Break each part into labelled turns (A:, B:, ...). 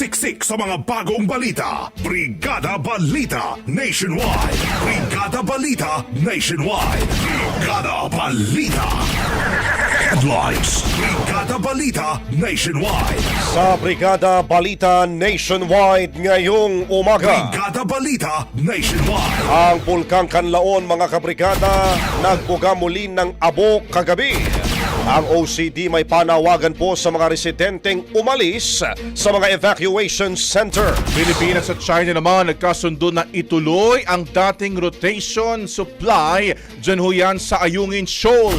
A: Siksik sa mga bagong balita. Brigada Balita Nationwide. Brigada Balita Nationwide. Brigada Balita. Headlines. Brigada Balita Nationwide.
B: Sa Brigada Balita Nationwide ngayong umaga.
A: Brigada Balita Nationwide.
B: Ang Pulkang Kanlaon mga kabrigada nagbuga muli ng abo kagabi. Ang OCD may panawagan po sa mga residenteng umalis sa mga evacuation center.
C: Pilipinas at China naman nagkasundo na ituloy ang dating rotation supply dyan ho yan sa Ayungin Shoal.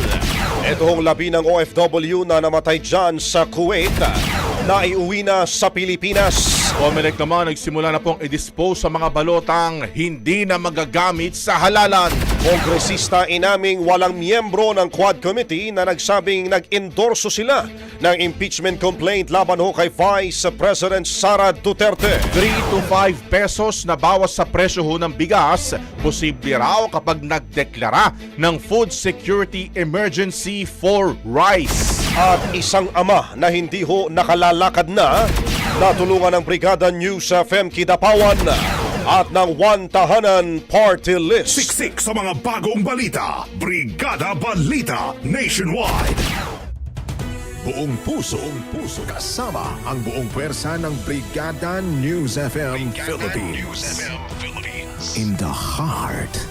B: Ito hong labi ng OFW na namatay dyan sa Kuwait na iuwi na sa Pilipinas.
C: Comelec naman nagsimula na pong i-dispose sa mga balotang hindi na magagamit sa halalan.
B: Kongresista inaming walang miyembro ng Quad Committee na nagsabing nag-endorso sila ng impeachment complaint laban ho kay Vice President Sara Duterte.
C: 3 to 5 pesos na bawas sa presyo ho ng bigas, posible raw kapag nagdeklara ng Food Security Emergency for Rice.
B: At isang ama na hindi ho nakalalakad na, natulungan ng Brigada News FM Kidapawan at ng One Tahanan Party List.
A: Siksik sa mga bagong balita. Brigada Balita Nationwide.
D: Buong puso, buong puso kasama ang buong pwersa ng Brigada News FM Philippines. In the heart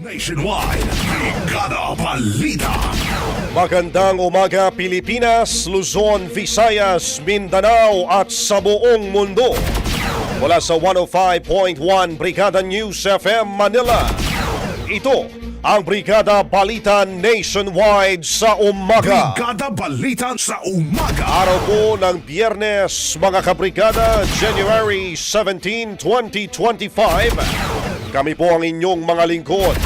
A: Nationwide. Brigada Balita.
B: Magandang umaga Pilipinas, Luzon, Visayas, Mindanao at sa buong mundo. Mula sa 105.1 Brigada News FM Manila. Ito ang Brigada Balita Nationwide sa umaga.
A: Brigada Balita sa umaga.
B: Araw po ng Biyernes, mga kabrigada, January 17, 2025. Kami po ang inyong mga lingkod.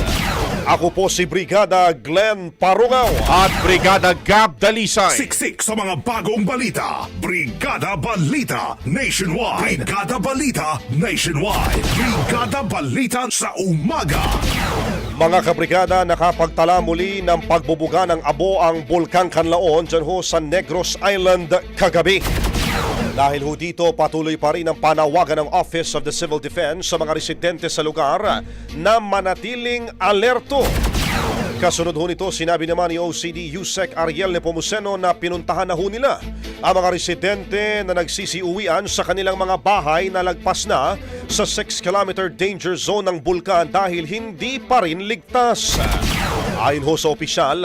B: Ako po si Brigada Glenn Parungaw.
C: At Brigada Gab Dalisay.
A: Siksik sa mga bagong balita. Brigada Balita Nationwide. Brigada Balita Nationwide. Brigada Balita sa umaga.
B: Mga kabrigada, nakapagtala muli ng pagbubuga ng abo ang Bulkang Kanlaon dyan ho sa Negros Island kagabi. Dahil ho dito patuloy pa rin ang panawagan ng Office of the Civil Defense sa mga residente sa lugar na manatiling alerto. Kasunod ho nito, sinabi naman ni OCD Yusek Ariel Nepomuceno na pinuntahan na ho nila ang mga residente na nagsisiuwian sa kanilang mga bahay na lagpas na sa 6-kilometer danger zone ng bulkan dahil hindi pa rin ligtas. Ayon ho sa opisyal,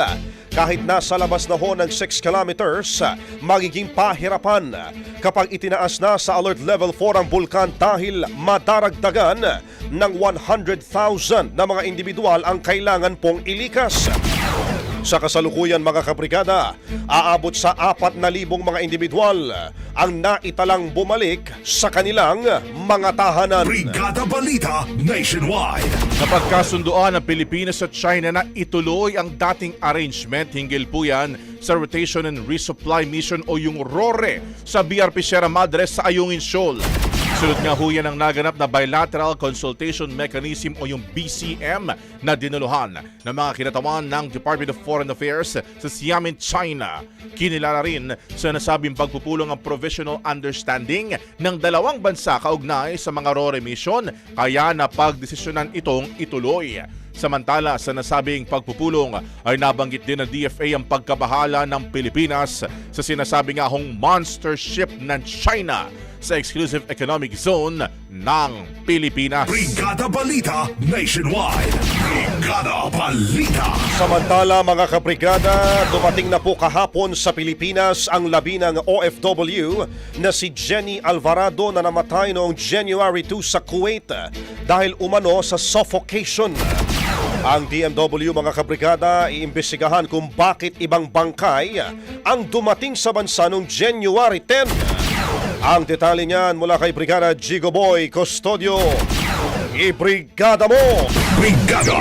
B: kahit nasa labas na ho ng 6 kilometers, magiging pahirapan kapag itinaas na sa alert level 4 ang bulkan dahil madaragdagan ng 100,000 na mga individual ang kailangan pong ilikas. Sa kasalukuyan mga kabrigada, aabot sa 4,000 mga individual ang naitalang bumalik sa kanilang mga tahanan.
A: Brigada Balita Nationwide.
C: Napagkasunduan ng Pilipinas at China na ituloy ang dating arrangement hinggil po yan sa Rotation and Resupply Mission o yung RORE sa BRP Sierra Madre sa Ayungin Shoal. Sunod nga ho ang naganap na Bilateral Consultation Mechanism o yung BCM na dinuluhan ng mga kinatawan ng Department of Foreign Affairs sa Xiamen, China. Kinilala rin sa nasabing pagpupulong ang provisional understanding ng dalawang bansa kaugnay sa mga RORE mission kaya napagdesisyonan itong ituloy. Samantala sa nasabing pagpupulong ay nabanggit din ng DFA ang pagkabahala ng Pilipinas sa sinasabi nga hong monster ship ng China sa exclusive economic zone ng Pilipinas.
A: Brigada Balita Nationwide. Brigada Balita.
B: Samantala mga kabrigada, dumating na po kahapon sa Pilipinas ang labi ng OFW na si Jenny Alvarado na namatay noong January 2 sa Kuwait dahil umano sa suffocation. Ang DMW mga kabrigada iimbestigahan kung bakit ibang bangkay ang dumating sa bansa noong January 10. Ang detalye niyan mula kay Brigada Gigo Boy Custodio. Ibrigada mo!
A: Brigada.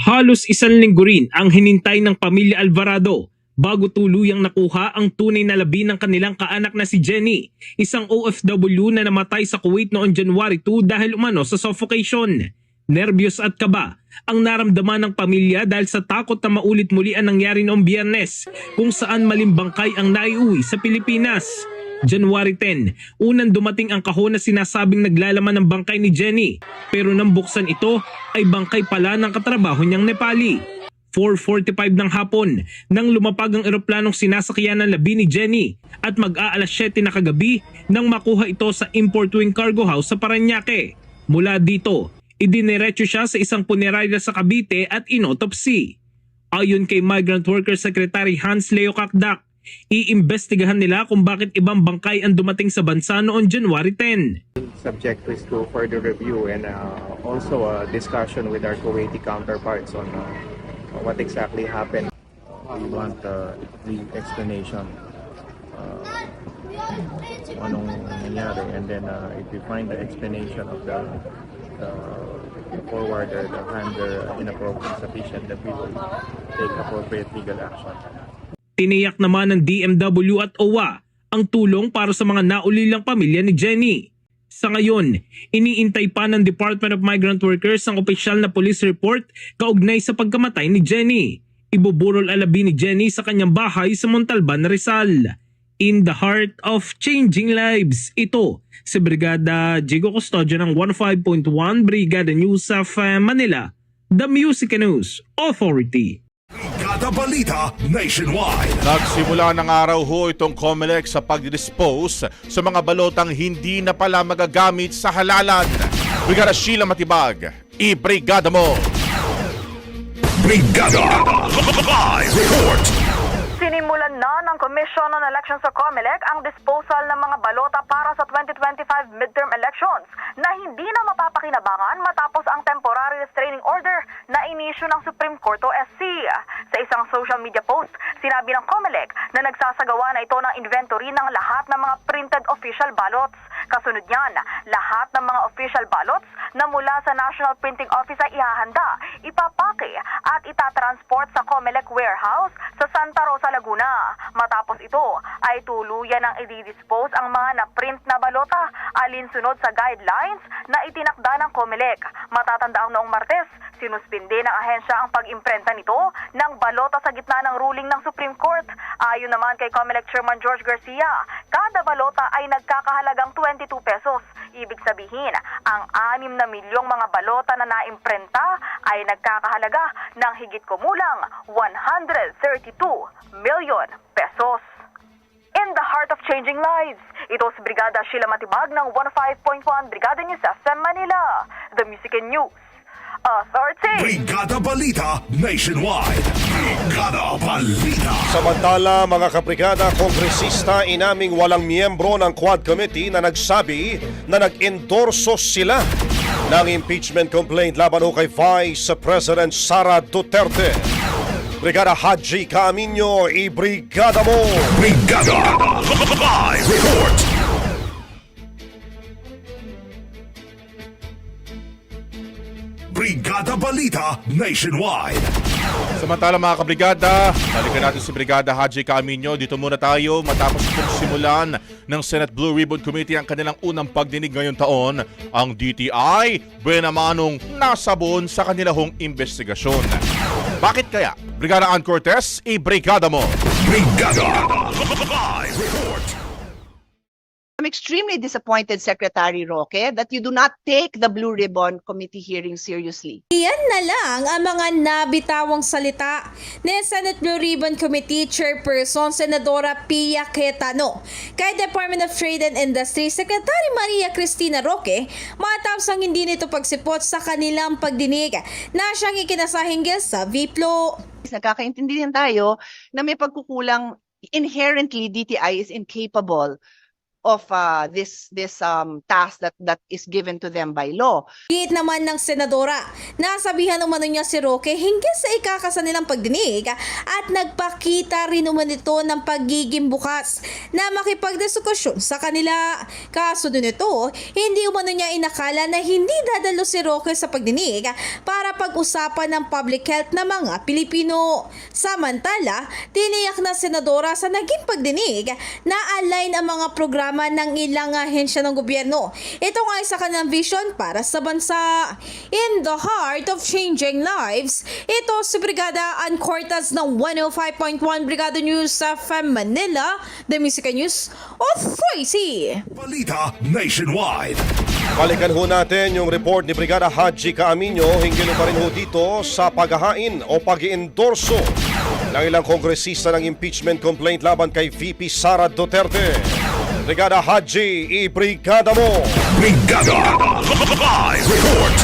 E: Halos isang linggo rin ang hinintay ng pamilya Alvarado bago tuluyang nakuha ang tunay na labi ng kanilang kaanak na si Jenny, isang OFW na namatay sa Kuwait noong January 2 dahil umano sa suffocation. Nervyos at kaba ang naramdaman ng pamilya dahil sa takot na maulit muli ang nangyari noong biyernes kung saan malimbangkay ang naiuwi sa Pilipinas. January 10, unang dumating ang kahon na sinasabing naglalaman ng bangkay ni Jenny pero nang buksan ito ay bangkay pala ng katrabaho niyang Nepali. 4.45 ng hapon nang lumapag ang eroplanong sinasakyan ng labi ni Jenny at mag-aalas 7 na kagabi nang makuha ito sa import wing cargo house sa Paranaque. Mula dito, idiniretso siya sa isang punerarya sa Cavite at inotopsy. Ayon kay Migrant Worker Secretary Hans Leo Kakdak, iimbestigahan nila kung bakit ibang bangkay ang dumating sa bansa noong January 10.
F: subject this to further review and uh, also a discussion with our Kuwaiti counterparts on uh, what exactly happened. We want uh, the explanation uh, anong nangyari and then uh, if we find the explanation of the, the forwarder, the handler inappropriate sufficient, then we will take appropriate legal action.
E: Tiniyak naman ng DMW at OWA ang tulong para sa mga naulilang pamilya ni Jenny. Sa ngayon, iniintay pa ng Department of Migrant Workers ang opisyal na police report kaugnay sa pagkamatay ni Jenny. Ibuburol alabi ni Jenny sa kanyang bahay sa Montalban, Rizal. In the heart of changing lives, ito si Brigada Jigo Custodio ng 15.1 Brigada News of uh, Manila, The Music News Authority.
A: Brigada Balita Nationwide.
C: Nagsimula ng araw ho itong COMELEC sa pag-dispose sa mga balotang hindi na pala magagamit sa halalan. Brigada Sheila Matibag, i-brigada mo!
A: Brigada. Live report.
G: Sinimulan na ng Commission on Elections sa COMELEC ang disposal ng mga balota para sa 2025 midterm elections na hindi na mapapakinabangan matapos ang temporary restraining order na inisyu ng Supreme Court o SC. Sa isang social media post, sinabi ng COMELEC na nagsasagawa na ito ng inventory ng lahat ng mga printed official ballots. Kasunod niyan, lahat ng mga official ballots na mula sa National Printing Office ay ihahanda, ipapake at itatransport sa COMELEC warehouse sa Laguna. Matapos ito ay tuluyan ng i-dispose ang mga na-print na balota alinsunod sa guidelines na itinakda ng COMELEC. Matatandaan noong Martes, sinuspinde ng ahensya ang pag-imprenta nito ng balota sa gitna ng ruling ng Supreme Court. Ayon naman kay COMELEC Chairman George Garcia, kada balota ay nagkakahalagang 22 pesos. Ibig sabihin, ang 6 na milyong mga balota na naimprenta ay nagkakahalaga ng higit kumulang 132 million pesos. In the heart of changing lives, ito si Brigada Sheila Matibag ng 15.1 Brigada News FM Manila, The Music and News Authority.
A: Brigada Balita Nationwide. Brigada Balita.
B: Samantala, mga kabrigada, kongresista inaming walang miyembro ng Quad Committee na nagsabi na nag-endorso sila ng impeachment complaint laban ho kay Vice President Sara Duterte. Brigada Haji Camino, i-brigada mo!
A: Brigada Live Report. Brigada Balita Nationwide.
C: Samantala mga kabrigada, balikan natin si Brigada Haji Camino. Dito muna tayo matapos itong simulan ng Senate Blue Ribbon Committee ang kanilang unang pagdinig ngayong taon. Ang DTI, benamanong nasabon sa kanilang investigasyon. Bakit kaya? Brigada Ann Cortez, i-brigada mo!
A: Brigada.
H: I'm extremely disappointed, Secretary Roque, that you do not take the Blue Ribbon Committee hearing seriously.
I: Iyan na lang ang mga nabitawang salita ni Senate Blue Ribbon Committee Chairperson Senadora Pia Cayetano kay Department of Trade and Industry Secretary Maria Cristina Roque matapos ang hindi nito pagsipot sa kanilang pagdinig na siyang ikinasahinggil sa VPLO.
H: Nagkakaintindihan tayo na may pagkukulang inherently DTI is incapable of uh, this this um, task that that is given to them by law.
I: Git naman ng senadora, nasabihan naman niya si Roque hinggil sa ikakasa nilang pagdinig at nagpakita rin naman ito ng pagiging bukas na makipagdiskusyon sa kanila. Kaso din ito, hindi umano niya inakala na hindi dadalo si Roque sa pagdinig para pag-usapan ng public health ng mga Pilipino. Samantala, tiniyak na senadora sa naging pagdinig na align ang mga programa ng ilang ahensya ng gobyerno. Ito nga ay sa kanilang vision para sa bansa. In the heart of changing lives, ito si Brigada Ann Cortez ng 105.1 Brigada News sa FM Manila, The Music News Authority.
A: Balita Nationwide.
B: Balikan ho natin yung report ni Brigada Haji Camino hinggil pa rin ho dito sa paghahain o pag-endorso ng ilang kongresista ng impeachment complaint laban kay VP Sara Duterte. Brigada Haji, i-brigada mo!
A: Brigada Live Report.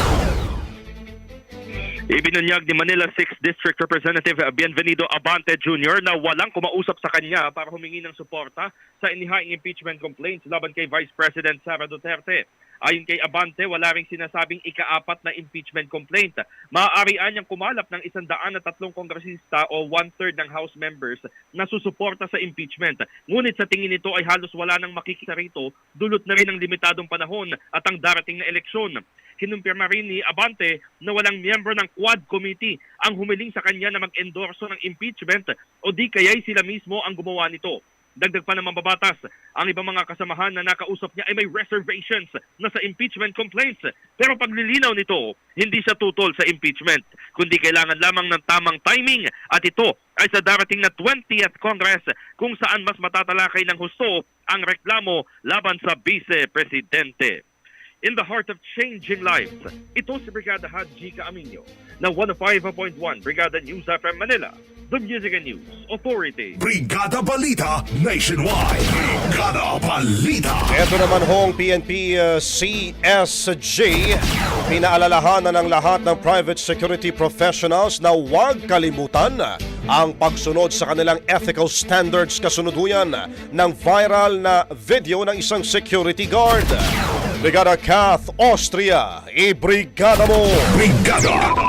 J: Ibinunyag ni Manila 6th District Representative Bienvenido Abante Jr. na walang kumausap sa kanya para humingi ng suporta sa inihaing impeachment complaints laban kay Vice President Sara Duterte. Ayon kay Abante, wala ring sinasabing ikaapat na impeachment complaint. Maaari niyang kumalap ng isandaan na tatlong kongresista o one-third ng House members na susuporta sa impeachment. Ngunit sa tingin nito ay halos wala nang makikita rito, dulot na rin ng limitadong panahon at ang darating na eleksyon. Kinumpirma rin ni Abante na walang miyembro ng Quad Committee ang humiling sa kanya na mag-endorso ng impeachment o di kaya'y sila mismo ang gumawa nito. Dagdag pa ng mababatas, ang ibang mga kasamahan na nakausap niya ay may reservations na sa impeachment complaints. Pero paglilinaw nito, hindi siya tutol sa impeachment, kundi kailangan lamang ng tamang timing at ito ay sa darating na 20th Congress kung saan mas matatalakay ng husto ang reklamo laban sa Vice Presidente. In the heart of changing lives, ito si Brigada Haji Camino na 105.1 Brigada News FM Manila, the Music and News Authority.
A: Brigada Balita Nationwide. Brigada Balita.
B: Ito naman hong PNP uh, CSG, pinaalalahanan ng lahat ng private security professionals na huwag kalimutan ang pagsunod sa kanilang ethical standards kasunod ho yan ng viral na video ng isang security guard. Brigada Kath Austria, i-brigada mo!
A: Brigada.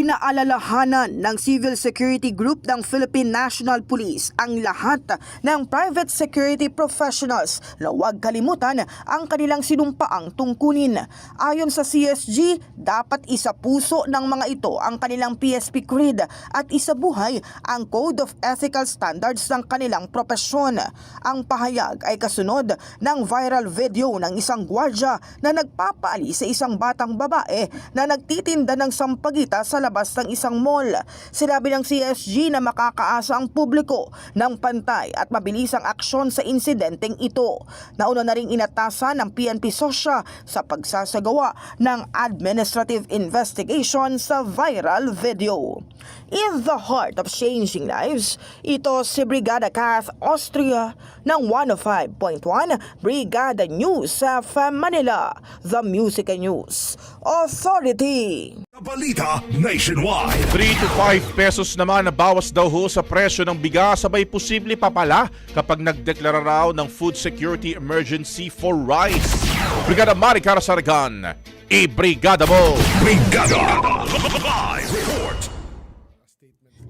K: Pinaalalahanan ng Civil Security Group ng Philippine National Police ang lahat ng private security professionals na huwag kalimutan ang kanilang sinumpaang tungkunin. Ayon sa CSG, dapat isa puso ng mga ito ang kanilang PSP creed at isabuhay ang Code of Ethical Standards ng kanilang propesyon. Ang pahayag ay kasunod ng viral video ng isang gwardya na nagpapaali sa isang batang babae na nagtitinda ng sampagita sa labas ng isang mall. Sinabi ng CSG na makakaasa ang publiko ng pantay at mabilisang aksyon sa insidenteng ito. Nauna na ring inatasan ng PNP Sosya sa pagsasagawa ng administrative investigation sa viral video. In the heart of changing lives, ito si Brigada Kath Austria ng 105.1 Brigada News sa Manila, The Music and News Authority.
A: Balita Nationwide.
C: 3 to 5 pesos naman na bawas daw ho sa presyo ng bigas sabay posible pa pala kapag nagdeklara raw ng food security emergency for rice. Brigada Maricar Sargan, i-brigada mo!
A: Brigada Live.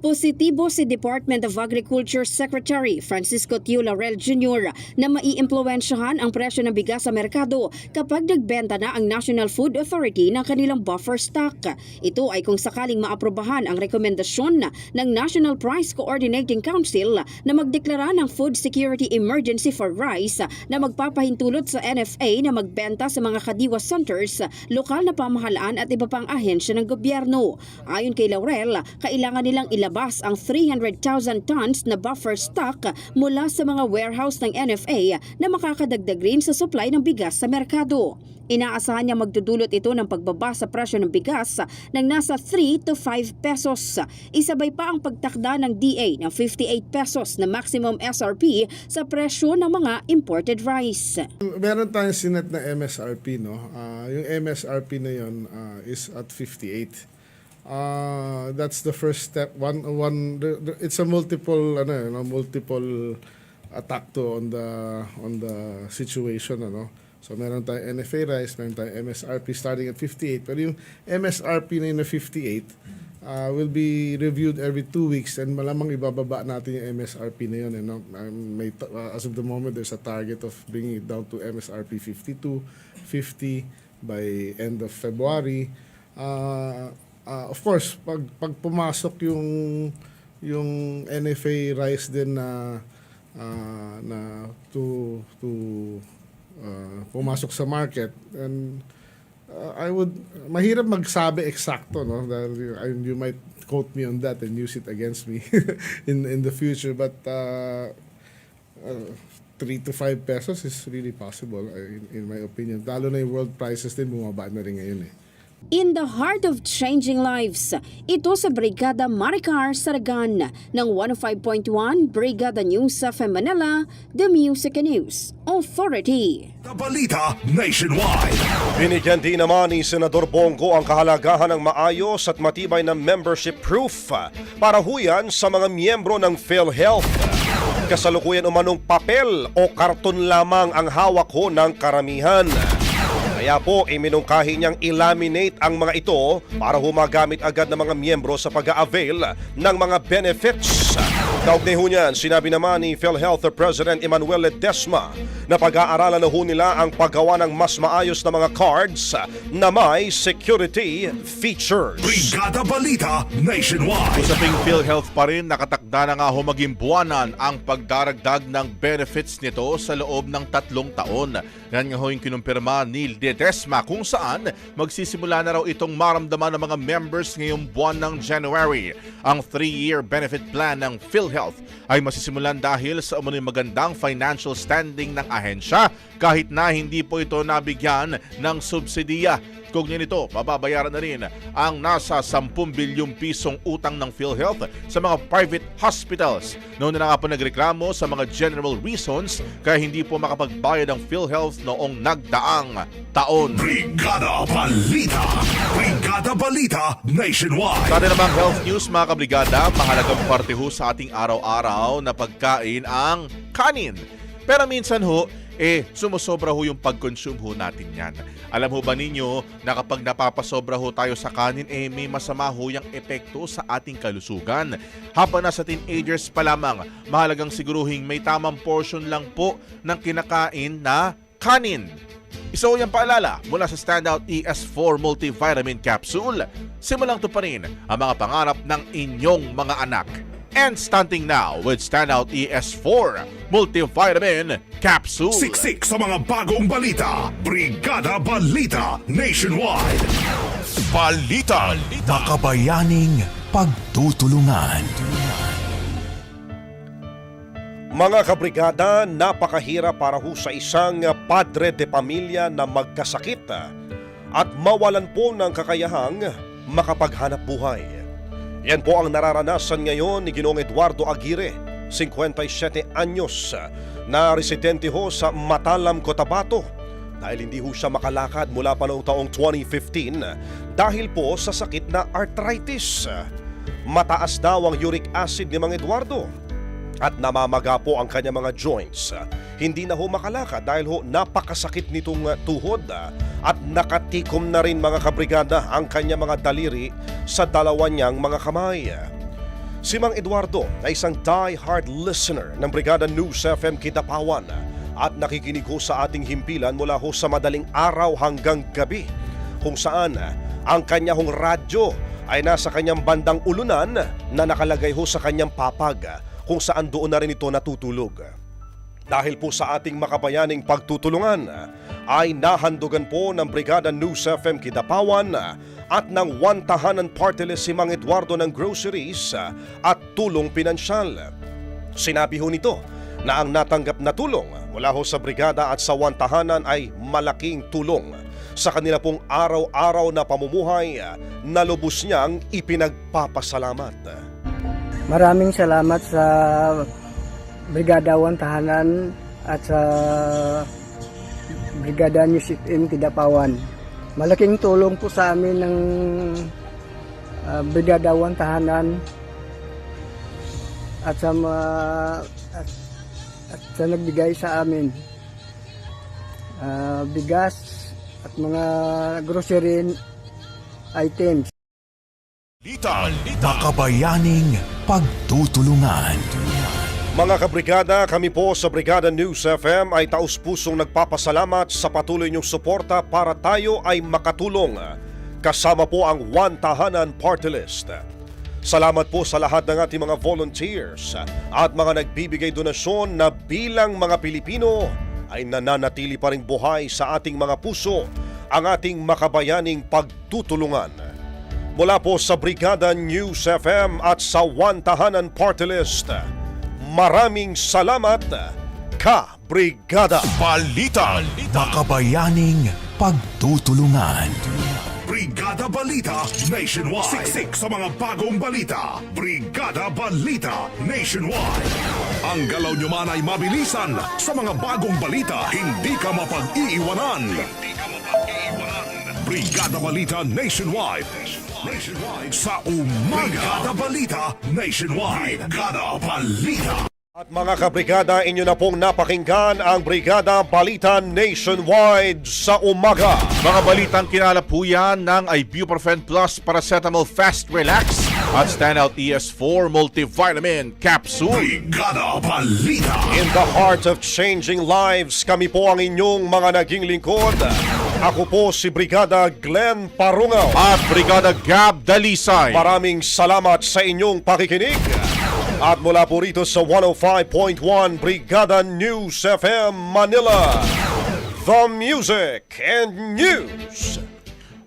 L: Positibo si Department of Agriculture Secretary Francisco Tio Laurel Jr. na maiimpluwensyahan ang presyo ng bigas sa merkado kapag nagbenta na ang National Food Authority ng kanilang buffer stock. Ito ay kung sakaling maaprobahan ang rekomendasyon ng National Price Coordinating Council na magdeklara ng food security emergency for rice na magpapahintulot sa NFA na magbenta sa mga kadiwa centers, lokal na pamahalaan at iba pang ahensya ng gobyerno. Ayon kay Laurel, kailangan nilang ilabas ang 300,000 tons na buffer stock mula sa mga warehouse ng NFA na makakadagdag rin sa supply ng bigas sa merkado. Inaasahan niya magdudulot ito ng pagbaba sa presyo ng bigas ng nasa 3 to 5 pesos. Isabay pa ang pagtakda ng DA ng 58 pesos na maximum SRP sa presyo ng mga imported rice.
M: Meron tayong sinet na MSRP, no? Ah, yung MSRP na yon ah, is at 58. Uh, that's the first step. One, one. It's a multiple, ano, you know, multiple attack to on the on the situation, ano. So meron tayong NFA rice, meron tayong MSRP starting at 58. Pero yung MSRP na yun na 58 uh, will be reviewed every two weeks and malamang ibababa natin yung MSRP na yun. You know? Um, may, uh, as of the moment, there's a target of bringing it down to MSRP 52, 50 by end of February. Uh, uh, of course, pag, pag pumasok yung yung NFA rice din na uh, na to to uh, pumasok sa market and uh, I would mahirap magsabi eksakto no? Dahil you, I- you might quote me on that and use it against me in in the future but uh, uh, 3 to 5 pesos is really possible in, in my opinion. Lalo na yung world prices din bumaba na rin ngayon eh
L: In the heart of changing lives, ito sa Brigada Maricar Saragan ng 105.1 Brigada News sa Manila, The Music News Authority.
A: Balita Nationwide.
B: Binigyan din naman ni Senador Bongo ang kahalagahan ng maayos at matibay na membership proof para huyan sa mga miyembro ng PhilHealth. Kasalukuyan umanong papel o karton lamang ang hawak ho ng karamihan. Kaya po, iminungkahi niyang ilaminate ang mga ito para humagamit agad ng mga miyembro sa pag-avail ng mga benefits. Kaugnay ho niyan, sinabi naman ni PhilHealth President Emmanuel Ledesma na pag-aaralan na ho nila ang paggawa ng mas maayos na mga cards na may security features.
A: Brigada Balita Nationwide.
C: Usaping PhilHealth pa rin, nakatakda na nga ho maging buwanan ang pagdaragdag ng benefits nito sa loob ng tatlong taon. Yan nga ho yung kinumpirma ni Ledesma kung saan magsisimula na raw itong maramdaman ng mga members ngayong buwan ng January. Ang 3-year benefit plan ng PhilHealth ay masisimulan dahil sa umano'y magandang financial standing ng ahensya kahit na hindi po ito nabigyan ng subsidiya. Kaugnay nito, mababayaran na rin ang nasa 10 bilyong pisong utang ng PhilHealth sa mga private hospitals. Noon na nga po nagreklamo sa mga general reasons kaya hindi po makapagbayad ang PhilHealth noong nagdaang taon.
A: Brigada Balita. Brigada Balita Nationwide.
C: Sa atin namang health news mga kabrigada, mahalagang parte ho sa ating araw-araw na pagkain ang kanin. Pero minsan ho, eh, sumusobra ho yung pag-consume ho natin yan. Alam ho ba ninyo na kapag napapasobra ho tayo sa kanin, eh may masama ho yung epekto sa ating kalusugan. Habang nasa teenagers pa lamang, mahalagang siguruhing may tamang portion lang po ng kinakain na kanin. Isa ho yung paalala mula sa Standout ES4 Multivitamin Capsule. Simulang to pa rin ang mga pangarap ng inyong mga anak. And stunting now with Standout ES4 Multivitamin Capsule.
A: Siksik sa mga bagong balita. Brigada Balita Nationwide. Balita. Makabayaning pagtutulungan.
B: Mga kabrigada, napakahirap para ho sa isang padre de pamilya na magkasakit at mawalan po ng kakayahang makapaghanap buhay. Yan po ang nararanasan ngayon ni Ginoong Eduardo Aguirre, 57 anyos, na residente ho sa Matalam, Cotabato dahil hindi ho siya makalakad mula pa noong taong 2015 dahil po sa sakit na arthritis. Mataas daw ang uric acid ni Mang Eduardo at namamaga po ang kanyang mga joints. Hindi na ho makalakad dahil ho napakasakit nitong uh, tuhod uh, at nakatikom na rin mga kabrigada ang kanyang mga daliri sa dalawa niyang mga kamay. Si Mang Eduardo ay isang die-hard listener ng Brigada News FM Kitapawan at nakikinig ho sa ating himpilan mula ho sa madaling araw hanggang gabi kung saan ang kanya radyo ay nasa kanyang bandang ulunan na nakalagay ho sa kanyang papag kung saan doon na rin ito natutulog. Dahil po sa ating makabayaning pagtutulungan ay nahandugan po ng Brigada News FM Kidapawan at ng One Tahanan Party List si Mang Eduardo ng groceries at tulong pinansyal. Sinabi ho nito na ang natanggap na tulong mula ho sa brigada at sa One Tahanan ay malaking tulong sa kanila pong araw-araw na pamumuhay na lubos niyang ipinagpapasalamat.
N: Maraming salamat sa Brigada 1 Tahanan at sa Brigada News FM Kidapawan. Malaking tulong po sa amin ng ah, Brigada 1 Tahanan at sa mga at, at sa nagbigay sa amin Ah, bigas at mga grocery items.
A: Balita. Makabayaning pagtutulungan.
B: Mga kabrigada, kami po sa Brigada News FM ay taus-pusong nagpapasalamat sa patuloy niyong suporta para tayo ay makatulong. Kasama po ang One Tahanan Party List. Salamat po sa lahat ng ating mga volunteers at mga nagbibigay donasyon na bilang mga Pilipino ay nananatili pa rin buhay sa ating mga puso ang ating makabayaning pagtutulungan. Mula po sa Brigada News FM at sa One Tahanan Party List, maraming salamat, Ka Brigada!
A: Balita. Makabayaning pagtutulungan. Brigada Balita Nationwide. Siksik sa mga bagong balita. Brigada Balita Nationwide. Ang galaw nyo man ay mabilisan sa mga bagong balita. Hindi ka mapag-iiwanan. Brigada Balita Nationwide. Nationwide sa umaga. Brigada Balita Nationwide. Brigada Balita.
B: At mga kabrigada, inyo na pong napakinggan ang Brigada Balita Nationwide sa umaga.
C: Mga balitang kinalap po yan ng Ibuprofen Plus Paracetamol Fast Relax at Standout ES4 Multivitamin Capsule.
A: Brigada Balita.
B: In the heart of changing lives, kami po ang inyong mga naging lingkod. Ako po si Brigada Glenn Parungaw.
C: At Brigada Gab Dalisay.
B: Maraming salamat sa inyong pakikinig. At mula po rito sa 105.1 Brigada News FM Manila, The Music and News